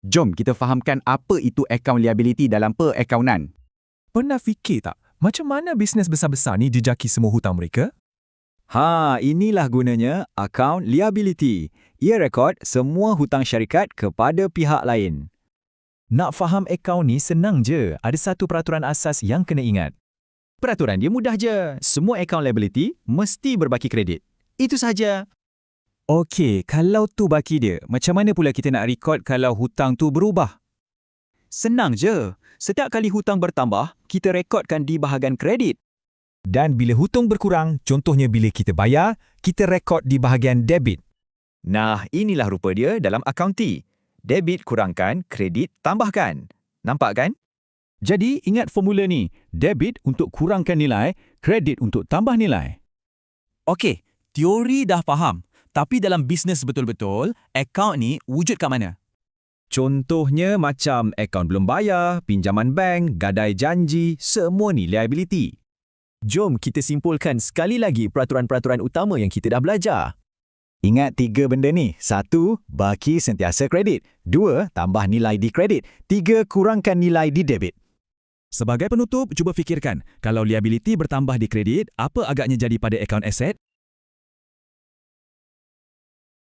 Jom kita fahamkan apa itu akaun liability dalam perakaunan. Pernah fikir tak, macam mana bisnes besar-besar ni jejaki semua hutang mereka? Ha, inilah gunanya akaun liability. Ia rekod semua hutang syarikat kepada pihak lain. Nak faham akaun ni senang je. Ada satu peraturan asas yang kena ingat. Peraturan dia mudah je. Semua akaun liability mesti berbaki kredit. Itu sahaja. Okey, kalau tu baki dia, macam mana pula kita nak rekod kalau hutang tu berubah? Senang je. Setiap kali hutang bertambah, kita rekodkan di bahagian kredit. Dan bila hutang berkurang, contohnya bila kita bayar, kita rekod di bahagian debit. Nah, inilah rupa dia dalam akaun T. Debit kurangkan, kredit tambahkan. Nampak kan? Jadi, ingat formula ni. Debit untuk kurangkan nilai, kredit untuk tambah nilai. Okey, teori dah faham. Tapi dalam bisnes betul-betul, akaun ni wujud kat mana? Contohnya macam akaun belum bayar, pinjaman bank, gadai janji, semua ni liability. Jom kita simpulkan sekali lagi peraturan-peraturan utama yang kita dah belajar. Ingat tiga benda ni. Satu, baki sentiasa kredit. Dua, tambah nilai di kredit. Tiga, kurangkan nilai di debit. Sebagai penutup, cuba fikirkan, kalau liability bertambah di kredit, apa agaknya jadi pada akaun aset?